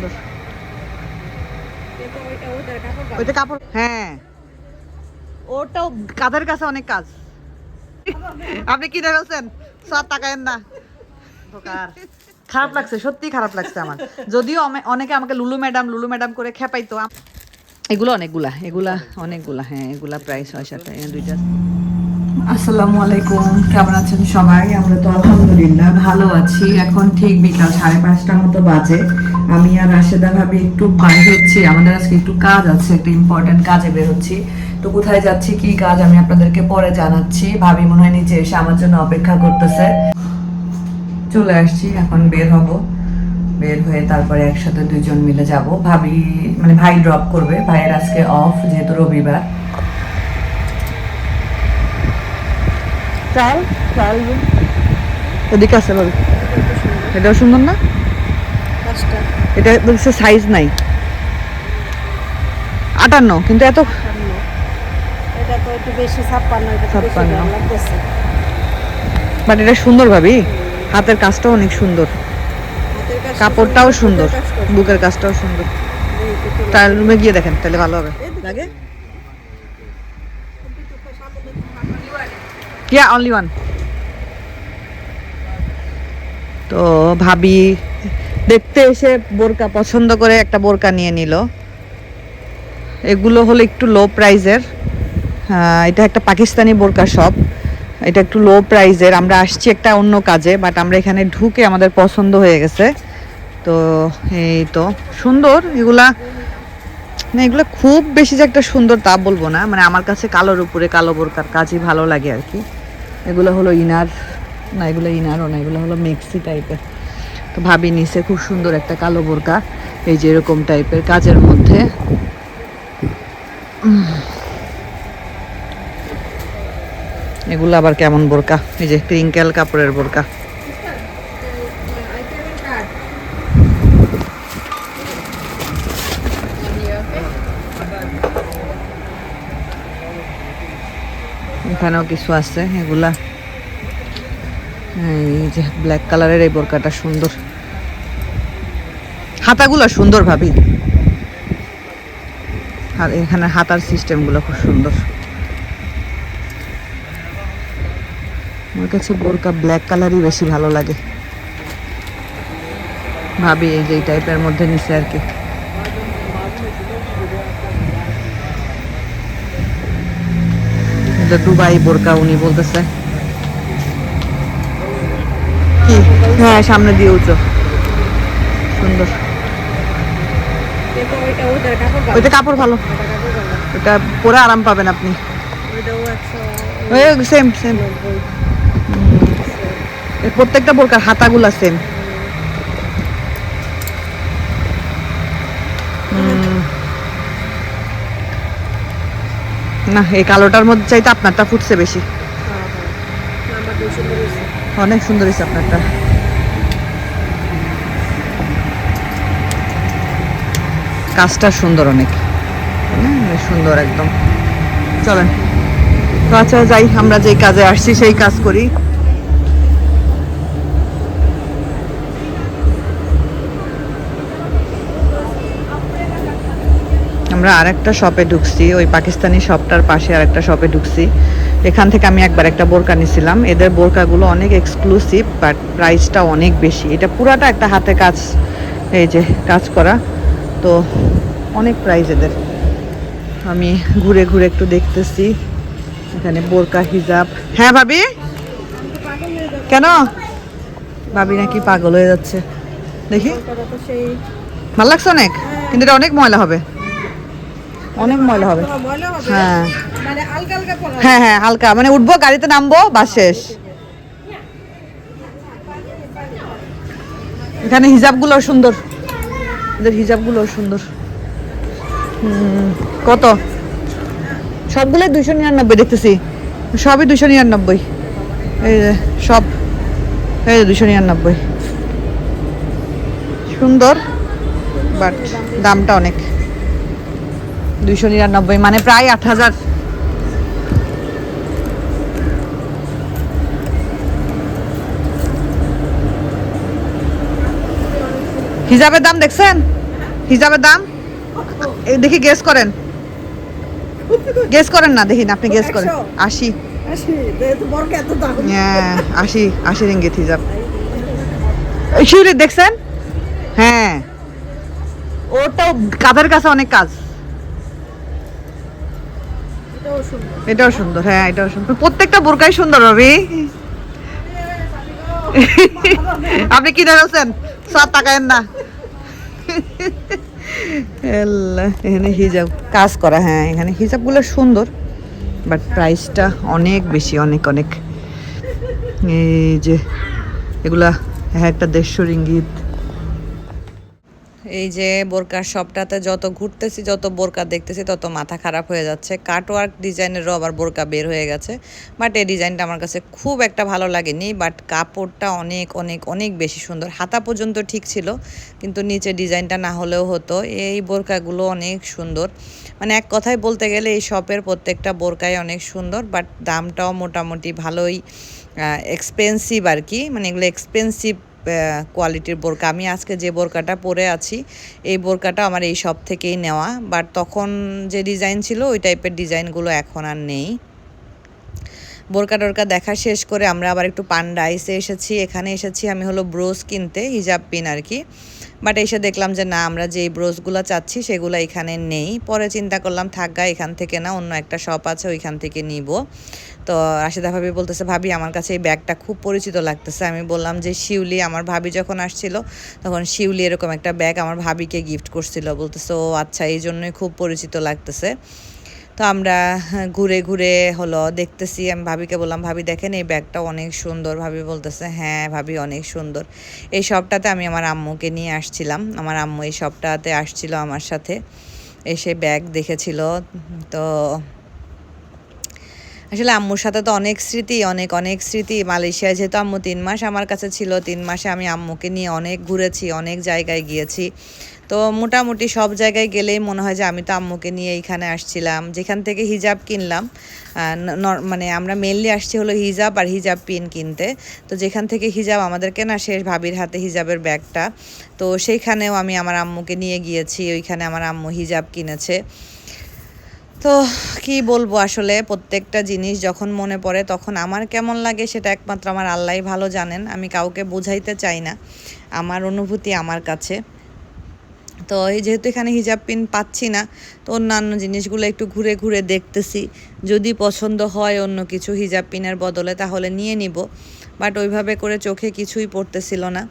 সুন্দর। ওইটা কাপড় হ্যাঁ। ওটাও কাঁধের কাছে অনেক কাজ? আপনি কি ফেলছেন? সব তাকায়েন না। খারাপ লাগছে সত্যি খারাপ লাগছে আমার। যদিও অনেকে আমাকে লুলু ম্যাডাম লুলু ম্যাডাম করে খেপাইতো। এগুলো অনেকগুলা এগুলা অনেকগুলা হ্যাঁ এগুলা প্রায় ছয় সাত দুইটা। আসসালামু আলাইকুম কেমন আছেন সবাই? আমরা তো আলহামদুলিল্লাহ ভালো আছি। এখন ঠিক বিকাল সাড়ে পাঁচটার মতো বাজে। আমি আর রাশেদা ভাবি একটু বাইরে হচ্ছি, আমাদের আজকে একটু কাজ আছে, একটা ইম্পর্টেন্ট কাজে বের হচ্ছি। তো কোথায় যাচ্ছি, কি কাজ আমি আপনাদেরকে পরে জানাচ্ছি। ভাবি মনে হয় নিচে এসে আমার জন্য অপেক্ষা করতেছে। চলে আসছি, এখন বের হব। বের হয়ে তারপরে একসাথে দুইজন মিলে যাব। ভাবি মানে ভাই ড্রপ করবে, ভাইয়ের আজকে অফ যেহেতু রবিবার। ওদিকে আছে এটাও সুন্দর না? এটা বলছে সাইজ নাই। আটান্ন কিন্তু এত বাট এটা সুন্দর ভাবি। হাতের কাজটাও অনেক সুন্দর। কাপড়টাও সুন্দর। বুকের কাজটাও সুন্দর। এই তো তো ট্রায়াল রুমে গিয়ে দেখেন তাহলে ভালো হবে। লাগে? ইয়া অনলি ওয়ান তো ভাবি দেখতে এসে বোরকা পছন্দ করে একটা বোরকা নিয়ে নিল। এগুলো হলো একটু লো প্রাইজের এটা একটা পাকিস্তানি বোরকা শপ এটা একটু লো প্রাইজের আমরা আসছি একটা অন্য কাজে বাট আমরা এখানে ঢুকে আমাদের পছন্দ হয়ে গেছে। তো এই তো সুন্দর। এগুলা, না, এগুলো খুব বেশি যে একটা সুন্দর তা বলব না। মানে আমার কাছে কালোর উপরে কালো বোরকার কাজই ভালো লাগে আর কি। এগুলো হলো ইনার, না, এগুলো ইনারও না, এগুলো হলো মেক্সি টাইপের তো ভাবি নিচে খুব সুন্দর একটা কালো বোরকা, এই যে এরকম টাইপের কাজের মধ্যে। এগুলো আবার কেমন বোরকা? এই যে ক্রিঙ্কেল কাপড়ের বোরকা। এখানেও কিছু আছে এগুলা। এই যে ব্ল্যাক কালারের এই বোরকাটা সুন্দর। হাতাগুলো সুন্দর ভাবি। আর এখানে হাতার সিস্টেমগুলো খুব সুন্দর। আমার কাছে বোরকা ব্ল্যাক কালারই বেশি ভালো লাগে। ভাবি এই যে টাইপের মধ্যে নিছে আর কি। দুবাই বোরকা উনি বলতেছে। কি? হ্যাঁ সামনে দিয়ে উঁচু সুন্দর। ওইটা কাপড় ভালো। ওটা পরে আরাম পাবেন আপনি। সেম সেম প্রত্যেকটা বোরকার হাতাগুলা সেম না এই কালোটার মধ্যে চাইতে আপনারটা ফুটছে বেশি। হ্যাঁ, হ্যাঁ। অনেক সুন্দর হয়েছে আপনারটা। কাজটা সুন্দর অনেক। সুন্দর একদম। চলেন। তো আচ্ছা যাই, আমরা যেই কাজে আসছি, সেই কাজ করি। আমরা আরেকটা শপে ঢুকছি, ওই পাকিস্তানি শপটার পাশে আরেকটা শপে ঢুকছি। এখান থেকে আমি একবার একটা বোরকা নিছিলাম। এদের বোরকাগুলো অনেক এক্সক্লুসিভ বাট প্রাইসটা অনেক বেশি। এটা পুরাটা একটা হাতে কাজ, এই যে, কাজ করা। তো অনেক প্রাইস এদের। আমি ঘুরে ঘুরে একটু দেখতেছি। এখানে বোরকা হিজাব। হ্যাঁ ভাবি? কেন? ভাবি নাকি পাগল হয়ে যাচ্ছে। দেখি। ভালো লাগছে অনেক? কিন্তু এটা অনেক ময়লা হবে। অনেক ময়লা হবে। হ্যাঁ, হ্যাঁ হ্যাঁ হালকা। মানে উঠবো গাড়িতে নামবো বাস শেষ। এখানে হিজাবগুলো সুন্দর। এদের হিজাবগুলো সুন্দর। কত? সবগুলো দুইশো নিরানব্বই দেখতেছি। সবই দুশো নিরানব্বই। এই যে, সব, এই যে দুইশো নিরানব্বই। সুন্দর বাট দামটা অনেক। দুইশো নিরানব্বই মানে প্রায় আট হাজার হিজাবের দাম দেখছেন? হিজাবের দাম? দেখি গেস করেন। গেস করেন না দেখি না আপনি গেস করেন। আশি। হ্যাঁ আশি আশি রিঙ্গিত হিজাব। শিউলি দেখছেন? হ্যাঁ। ওটাও কাঁধের কাছে অনেক কাজ। এটাও সুন্দর। হ্যাঁ এটাও সুন্দর। প্রত্যেকটা বোরকাই সুন্দর রবি। আপনি কি ফেলছেন সব টাকায়েন না। এখানে হিজাব কাজ করা হ্যাঁ এখানে হিজাবগুলো সুন্দর বাট প্রাইসটা অনেক বেশি, অনেক অনেক। এই যে, এগুলা হ্যাঁ একটা দেড়শো রিঙ্গিত। এই যে বোরকার শপটাতে যত ঘুরতেছি, যত বোরকা দেখতেছি, তত মাথা খারাপ হয়ে যাচ্ছে। কাটওয়ার্ক ডিজাইনেরও আবার বোরকা বের হয়ে গেছে। বাট এই ডিজাইনটা আমার কাছে খুব একটা ভালো লাগেনি। বাট কাপড়টা অনেক অনেক অনেক বেশি সুন্দর। হাতা পর্যন্ত ঠিক ছিল, কিন্তু নিচে ডিজাইনটা না হলেও হতো। এই বোরকাগুলো অনেক সুন্দর। মানে এক কথায় বলতে গেলে এই শপের প্রত্যেকটা বোরকাই অনেক সুন্দর বাট দামটাও মোটামুটি ভালোই এক্সপেন্সিভ আর কি। মানে এগুলো এক্সপেন্সিভ কোয়ালিটির বোরকা। আমি আজকে যে বোরকাটা পরে আছি, এই বোরকাটা আমার এই সব থেকেই নেওয়া। বাট তখন যে ডিজাইন ছিল, ওই টাইপের ডিজাইনগুলো এখন আর নেই। বোরকা টোরকা দেখা শেষ করে আমরা আবার একটু পান্ডাইসে এসেছি। এখানে এসেছি আমি হলো ব্রোজ কিনতে, হিজাব পিন আর কি। বাট এসে দেখলাম যে না, আমরা যেই ব্রোজগুলো চাচ্ছি সেগুলো এখানে নেই। পরে চিন্তা করলাম, থাকা এখান থেকে না, অন্য একটা শপ আছে, ওইখান থেকে নিব। তো রাশিদা ভাবি বলতেছে, ভাবি, আমার কাছে এই ব্যাগটা খুব পরিচিত লাগতেছে। আমি বললাম যে, শিউলি। আমার ভাবি যখন আসছিল, তখন শিউলি এরকম একটা ব্যাগ আমার ভাবিকে গিফট করছিল। বলতেছে, ও আচ্ছা এই জন্যই খুব পরিচিত লাগতেছে। তো আমরা ঘুরে ঘুরে হলো দেখতেছি, আমি ভাবিকে বললাম, ভাবি দেখেন এই ব্যাগটা অনেক সুন্দর। ভাবি বলতেছে হ্যাঁ ভাবি, অনেক সুন্দর। এই শপটাতে আমি আমার আম্মুকে নিয়ে আসছিলাম। আমার আম্মু এই শপটাতে আসছিল আমার সাথে, এসে ব্যাগ দেখেছিল। তো আসলে আম্মুর সাথে তো অনেক স্মৃতি, অনেক অনেক স্মৃতি। মালয়েশিয়ায় যেহেতু আম্মু তিন মাস আমার কাছে ছিল, তিন মাসে আমি আম্মুকে নিয়ে অনেক ঘুরেছি, অনেক জায়গায় গিয়েছি। তো মোটামুটি সব জায়গায় গেলেই মনে হয় যে আমি তো আম্মুকে নিয়ে এইখানে আসছিলাম। যেখান থেকে হিজাব কিনলাম মানে আমরা মেনলি আসছি হলো হিজাব আর হিজাব পিন কিনতে। তো যেখান থেকে হিজাব আমাদের কেনা শেষ, ভাবির হাতে হিজাবের ব্যাগটা। তো সেইখানেও আমি আমার আম্মুকে নিয়ে গিয়েছি, ওইখানে আমার আম্মু হিজাব কিনেছে। তো কি বলব আসলে, প্রত্যেকটা জিনিস যখন মনে পড়ে তখন আমার কেমন লাগে সেটা একমাত্র আমার আল্লাহ ভালো জানেন। আমি কাউকে বোঝাইতে চাই না। আমার অনুভূতি আমার কাছে। তো যেহেতু এখানে হিজাব পিন পাচ্ছি না, তো অন্যান্য জিনিসগুলো একটু ঘুরে ঘুরে দেখতেছি। যদি পছন্দ হয় অন্য কিছু হিজাব পিনের বদলে তাহলে নিয়ে নিব। বাট ওইভাবে করে চোখে কিছুই পড়তেছিল না।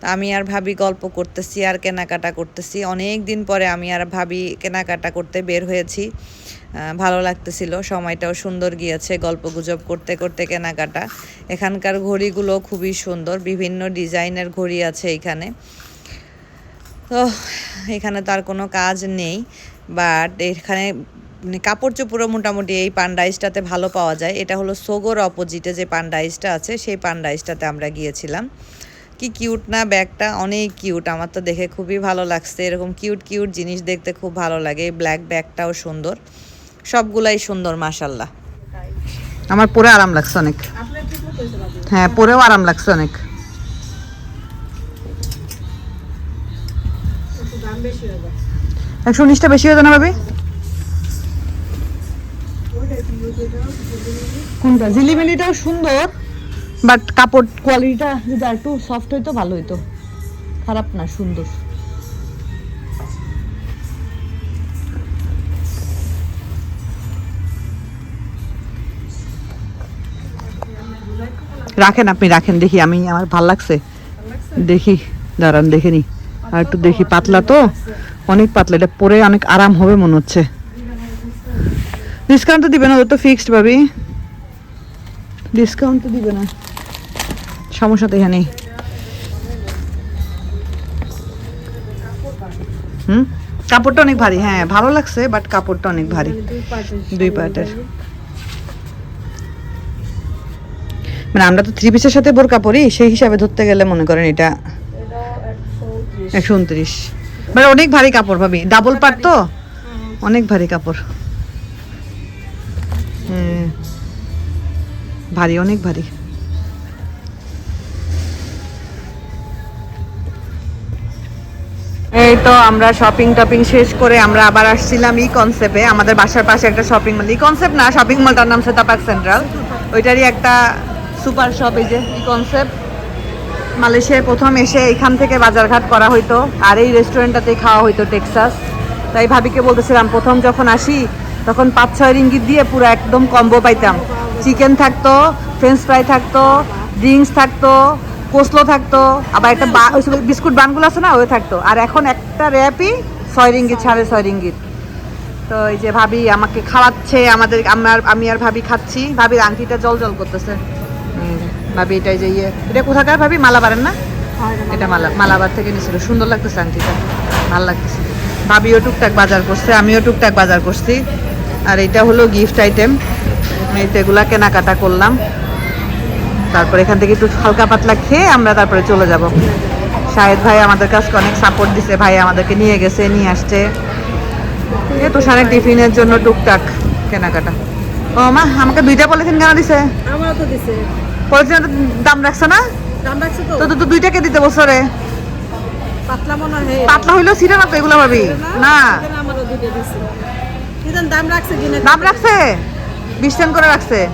তো আমি আর ভাবি গল্প করতেছি, আর কেনাকাটা করতেছি। অনেক দিন পরে আমি আর ভাবি কেনাকাটা করতে বের হয়েছি। ভালো লাগতেছিল, সময়টাও সুন্দর গিয়েছে গল্প গুজব করতে করতে কেনাকাটা। এখানকার ঘড়িগুলো খুবই সুন্দর, বিভিন্ন ডিজাইনের ঘড়ি আছে এখানে। তো এখানে তার কোনো কাজ নেই বাট এখানে মানে কাপড় চোপড়ও মোটামুটি এই পান্ডাইসটাতে ভালো পাওয়া যায়। এটা হলো সোগোর অপোজিটে যে পান্ডাইসটা আছে সেই পান্ডাইসটাতে আমরা গিয়েছিলাম। কি কিউট না ব্যাগটা অনেক কিউট আমার তো দেখে খুবই ভালো লাগছে। এরকম কিউট কিউট জিনিস দেখতে খুব ভালো লাগে এই ব্ল্যাক ব্যাগটাও সুন্দর সবগুলাই সুন্দর মাসাল্লাহ আমার পরে আরাম লাগছে অনেক? হ্যাঁ পরেও আরাম লাগছে অনেক। একশো উনিশটা বেশি হয়ে না ভাবি? কোনটা? ঝিলিমিলিটাও সুন্দর বাট কাপড় কোয়ালিটিটা যদি একটু সফট হইতো ভালো হইতো। খারাপ না সুন্দর। রাখেন আপনি রাখেন দেখি আমি আমার ভালো লাগছে। দেখি দাঁড়ান দেখে নি। আর একটু দেখি পাতলা তো। অনেক পাতলা, এটা পরে অনেক আরাম হবে মনে হচ্ছে। ডিসকাউন্ট তো দিবে না ওটা তো ফিক্সড ভাবি। ডিসকাউন্ট তো দিবে না। সমস্যা তো এখানে হুম? কাপড়টা অনেক ভারী হ্যাঁ ভালো লাগছে বাট কাপড়টা অনেক ভারী। দুই পার্টের। মানে আমরা তো থ্রি পিসের সাথে বোরকা পরি, সেই হিসাবে ধরতে গেলে মনে করেন এটা। একশো উনত্রিশ মানে অনেক ভারী কাপড় ভাবি। ডাবল পাট তো? অনেক ভারী কাপড়। হ্যাঁ। ভারী অনেক ভারী। এই তো আমরা শপিং টপিং শেষ করে আমরা আবার আসছিলাম ই কনসেপ্টে আমাদের বাসার পাশে একটা শপিং মল ই কনসেপ্ট না শপিং মলটার নাম সেটা পার্ক সেন্ট্রাল ওইটারই একটা সুপার শপ এই যে ই কনসেপ্ট মালয়েশিয়ায় প্রথম এসে এখান থেকে বাজারঘাট করা হইতো, আর এই রেস্টুরেন্টটাতেই খাওয়া হইতো টেক্সাস তাই ভাবিকে বলতেছিলাম, প্রথম যখন আসি, তখন পাঁচ, ছয় রিঙ্গিত দিয়ে পুরো একদম কম্বো পাইতাম। চিকেন থাকতো ফ্রেঞ্চ ফ্রাই থাকতো ড্রিঙ্কস থাকতো কোসলো থাকতো, আবার একটা বা- বিস্কুট বানগুলো আছে না, ওই থাকতো। আর এখন একটা র্যাপই ছয় রিঙ্গিত, সাড়ে ছয় রিঙ্গিত। তো এই যে ভাবি আমাকে খাওয়াচ্ছে, আমাদের, আমার, আমি আর ভাবি খাচ্ছি। ভাবির আংটিটা জল জল করতেছে। ভাবি এটাই যে ইয়ে এটা কোথাকার ভাবি? মালাবারের না? এটা মালা মালাবার থেকে নিয়েছিল সুন্দর লাগতেছে আংটিটা। ভালো লাগতেছে। ভাবিও টুকটাক বাজার করছে আমিও টুকটাক বাজার করছি। আর এটা হলো গিফট আইটেম এগুলা কেনাকাটা করলাম। তারপর এখান থেকে একটু হালকা পাতলা খেয়ে আমরা তারপরে চলে যাব। শাহেদ ভাই আমাদের কাছে অনেক সাপোর্ট দিছে। ভাই আমাদেরকে নিয়ে গেছে নিয়ে আসছে। এই তো সাড়ে টিফিনের জন্য টুকটাক কেনাকাটা। ও মা আমাকে দুইটা পলিথিন কেন দিছে? আমারও তো দিছে। পলিথিনের দাম রাখছে না? দাম রাখছে তো। তো তো- তো দিতে বছরে। পাতলা মনে হয় পাতলা হইলেও ছিঁড়ে না তো এগুলো ভাবি? না? দাম রাখছে দাম রাখছে? বিশ সেন্ট করে রাখছে।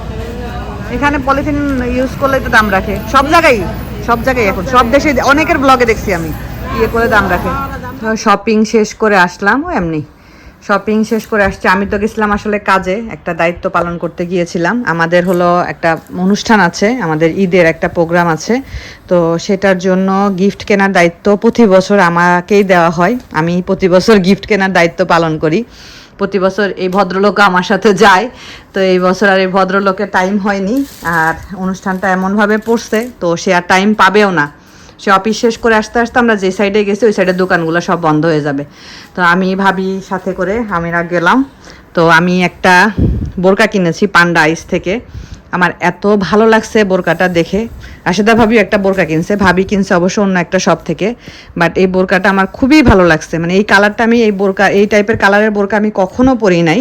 এখানে পলিথিন ইউজ করলে তো দাম রাখে। সব জায়গায় সব জায়গায় এখন। সব দেশে অনেকের ব্লগে দেখছি আমি। ইয়ে করে দাম রাখে। শপিং শেষ করে আসলাম ও এমনি। শপিং শেষ করে আসছে। আমি তো গেছিলাম আসলে কাজে, একটা দায়িত্ব পালন করতে গিয়েছিলাম। আমাদের হলো একটা অনুষ্ঠান আছে, আমাদের ঈদের একটা প্রোগ্রাম আছে। তো সেটার জন্য গিফট কেনার দায়িত্ব প্রতি বছর আমাকেই দেওয়া হয়। আমি প্রতি বছর গিফট কেনার দায়িত্ব পালন করি। প্রতি বছর এই ভদ্রলোক আমার সাথে যায়। তো এই বছর আর এই ভদ্রলোকের টাইম হয়নি। আর অনুষ্ঠানটা এমনভাবে পড়ছে, তো সে আর টাইম পাবেও না। সে অফিস শেষ করে আসতে আসতে আমরা যে সাইডে গেছি ওই সাইডের দোকানগুলো সব বন্ধ হয়ে যাবে। তো আমি ভাবি সাথে করে আমিরা গেলাম। তো আমি একটা বোরকা কিনেছি পান্ডা আইস থেকে। আমার এত ভালো লাগছে বোরকাটা দেখে। আশেদা ভাবি একটা বোরকা কিনছে ভাবি কিনছে অবশ্য অন্য একটা শপ থেকে। বাট এই বোরকাটা আমার খুবই ভালো লাগছে। মানে এই কালারটা আমি এই বোরকা এই টাইপের কালারের বোরকা আমি কখনো পরি নাই।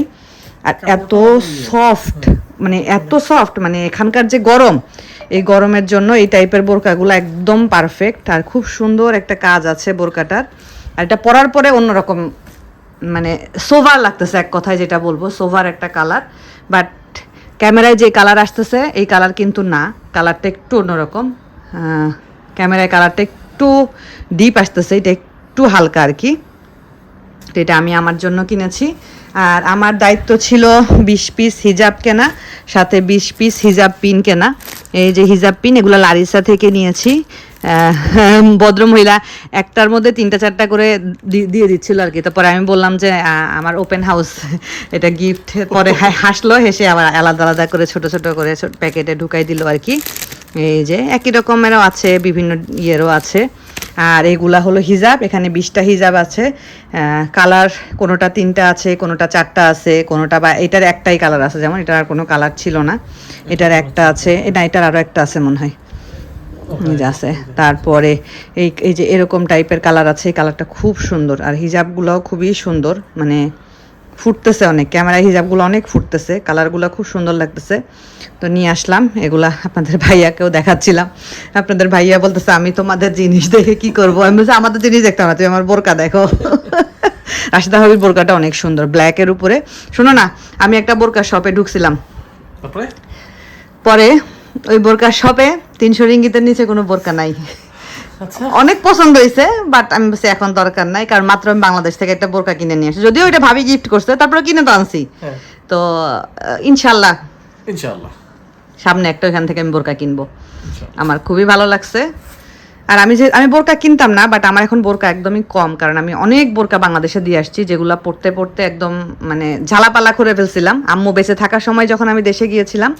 আর এত সফট মানে এত সফট মানে এখানকার যে গরম এই গরমের জন্য এই টাইপের বোরকাগুলো একদম পারফেক্ট আর খুব সুন্দর একটা কাজ আছে বোরকাটার। আর এটা পরার পরে অন্যরকম মানে সোভার লাগতেছে এক কথায় যেটা বলব, সোভার একটা কালার বাট ক্যামেরায় যে কালার আসতেছে, এই কালার কিন্তু না। কালারটা একটু অন্যরকম। ক্যামেরায় কালারটা একটু ডিপ আসতেছে, এটা একটু হালকা আর কি। তো এটা আমি আমার জন্য কিনেছি। আর আমার দায়িত্ব ছিল বিশ পিস হিজাব কেনা, সাথে বিশ পিস হিজাব পিন কেনা। এই যে হিজাব পিন, এগুলো লারিসা থেকে নিয়েছি। ভদ্র ভদ্রমহিলা একটার মধ্যে তিনটা, চারটা করে দিয়ে দিচ্ছিল আর কি। তারপরে আমি বললাম যে আমার ওপেন হাউস এটা গিফট পরে হা- হাসলো, হেসে আবার আলাদা আলাদা করে, ছোট ছোট করে প্যাকেটে ঢুকাই দিল আর কি। এই যে, একই রকমেরও আছে, বিভিন্ন ইয়েরও আছে। আর এগুলা হলো হিজাব এখানে বিশটা হিজাব আছে। কালার কোনোটা তিনটা আছে কোনোটা চারটা আছে কোনোটা বা এটার একটাই কালার আছে যেমন এটার আর কোনো কালার ছিল না। এটার একটা আছে না এটার আরও একটা আছে মনে হয়। আছে। তারপরে এই এই যে এরকম টাইপের কালার আছে এই কালারটা খুব সুন্দর। আর হিজাবগুলোও খুবই সুন্দর মানে ফুটতেছে অনেক। ক্যামেরায় হিজাবগুলো অনেক ফুটতেছে কালারগুলো খুব সুন্দর লাগতেছে। তো নিয়ে আসলাম এগুলা আপনাদের ভাইয়াকেও দেখাচ্ছিলাম। আপনাদের ভাইয়া বলতেছে আমি তোমাদের জিনিস দেখে কি করব? আমি বলছি আমাদের জিনিস দেখতাম না তুমি আমার বোরকা দেখো। রাশিদা হাবির বোরকাটা অনেক সুন্দর ব্ল্যাকের উপরে। শোনো না আমি একটা বোরকা শপে ঢুকছিলাম। পরে ওই বোরকা শপে তিনশো রিঙ্গিতের নিচে কোনো বোরকা নাই। অনেক পছন্দ হয়েছে বাট আমি বলছি এখন দরকার নাই কারণ মাত্র আমি বাংলাদেশ থেকে একটা বোরকা কিনে নিয়ে আসি। যদিও এটা ভাবি গিফট করছে তারপরে কিনে তো আনছি। হ্যাঁ। তো ইনশাল্লাহ সামনে একটা ওইখান থেকে আমি বোরকা কিনবো। আমার খুবই ভালো লাগছে। আর আমি যে আমি বোরকা কিনতাম না বাট আমার এখন বোরকা একদমই কম কারণ আমি অনেক বোরকা বাংলাদেশে দিয়ে আসছি যেগুলো পড়তে পড়তে একদম মানে ঝালাপালা করে ফেলছিলাম। আম্মু বেঁচে থাকার সময় যখন আমি দেশে গিয়েছিলাম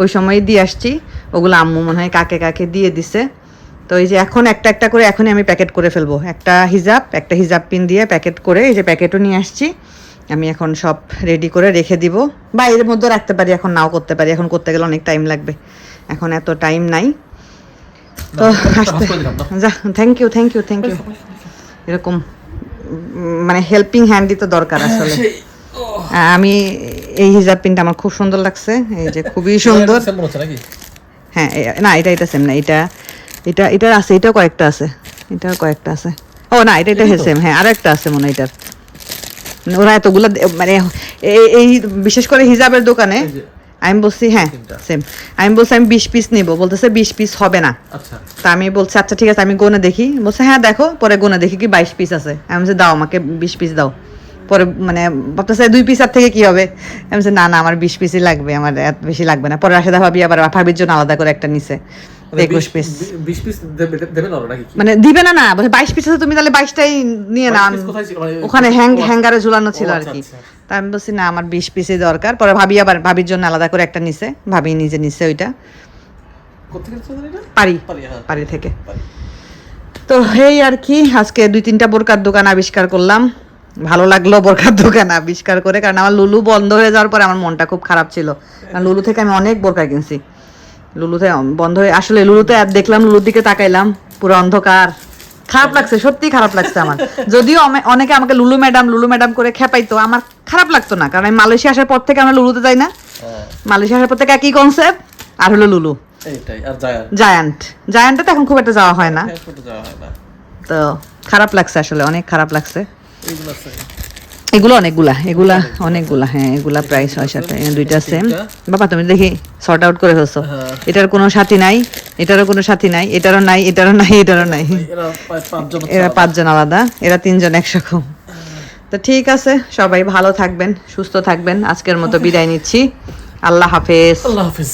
ওই সময়ই দিয়ে আসছি। ওগুলো আম্মু মনে হয় কাকে কাকে দিয়ে দিছে। তো এই যে এখন একটা একটা করে এখনই আমি প্যাকেট করে ফেলব। একটা হিজাব একটা হিজাব পিন দিয়ে প্যাকেট করে এই যে প্যাকেটও নিয়ে আসছি। আমি এখন সব রেডি করে রেখে দিব। বা এর মধ্যে রাখতে পারি এখন নাও করতে পারি। এখন করতে গেলে অনেক টাইম লাগবে। এখন এত টাইম নাই। তো আসতে। যা thank you thank you thank you এরকম মানে হেল্পিং হ্যান্ডই তো দরকার আসলে। আমি এই হিজাব পিনটা আমার খুব সুন্দর লাগছে। এই যে খুবই সুন্দর। হ্যাঁ না এটা এটা সেম না। এটা এটা এটার আছে এটাও কয়েকটা আছে। এটাও কয়েকটা আছে। ও না এটা এটা সেম হ্যাঁ আর একটা আছে মনে এটার। ওরা এতগুলো মানে এই- বিশেষ করে হিজাবের দোকানে আমি বলছি হ্যাঁ। সেম আমি বলছি আমি বিশ পিস নিব। বলতেছে বিশ পিস হবে না। আচ্ছা। তা আমি বলছি আচ্ছা ঠিক আছে আমি গোনে দেখি। বলছে হ্যাঁ দেখো পরে গোনে দেখি কি বাইশ পিস আছে। আমি বলছি দাও আমাকে বিশ পিস দাও। পরে মানে ভাবতেছে দুই পিস আর থেকে কি হবে? আমি বলছি না না আমার বিশ পিসই লাগবে আমার এত বেশি লাগবে না। পরে রাশেদা ভাবি আবার ভাবির জন্য আলাদা করে একটা নিছে। মানে একুশ পিস বিশ পিস দেবেন নাকি? মানে দিবে না না বলছে বাইশ পিস আছে তুমি তাহলে বাইশটাই নিয়ে নাও। 22 piece কোথায় ছিল? মানে- ওখানে হ্যাং আচ্ছা। হ্যাঙ্গারে ঝুলানো ছিল আর আচ্ছা, কি। আচ্ছা। তা আমি বলছি না আমার বিশ পিসই দরকার। পরে ভাবি আবার ভাবির জন্য আলাদা করে একটা নিছে। ভাবি নিজে নিছে ওইটা? পারি পারি, হ্যাঁ। থেকে। তো এই আর কি আজকে দুই তিনটা বোরকার দোকান আবিষ্কার করলাম। ভালো লাগল বোরকার দোকান আবিষ্কার করে কারণ আমার লুলু বন্ধ হয়ে যাওয়ার পরে আমার মনটা খুব খারাপ ছিল। কারণ লুলু থেকে আমি অনেক বোরকা কিনছি। লুলুতে বন্ধ হয়ে আসলে লুলুতে আর দেখলাম লুলুর দিকে তাকাইলাম পুরো অন্ধকার। খারাপ লাগছে সত্যি খারাপ লাগছে আমার। যদিও অনেকে আমাকে লুলু ম্যাডাম লুলু ম্যাডাম করে খেপাইতো আমার খারাপ লাগতো না কারণ আমি মালয়েশিয়া আসার পর থেকে আমরা লুলুতে যাই না। হ্যাঁ, মালয়েশিয়া আসার পর থেকে একই কনসেপ্ট আর হলো লুলু। জায়ান্ট। জায়ান্টে। তো এখন খুব একটা যাওয়া হয় না। তো খারাপ লাগছে আসলে অনেক খারাপ লাগছে। এগুলো অনেকগুলা এগুলা অনেকগুলা হ্যাঁ এগুলা প্রায় ছয় সাতটা দুইটা সেম বাবা তুমি দেখি সর্ট আউট করে ফেলছো। হ্যাঁ। এটার কোনো সাথী নাই এটারও কোনো সাথী নাই এটারও নাই এটারও নাই এটারও নাই। এরা পাঁচজন আলাদা। এরা তিনজন একরকম। তো ঠিক আছে সবাই ভালো থাকবেন সুস্থ থাকবেন। আজকের মতো বিদায় নিচ্ছি। আল্লাহ হাফেজ। আল্লাহ হাফিজ।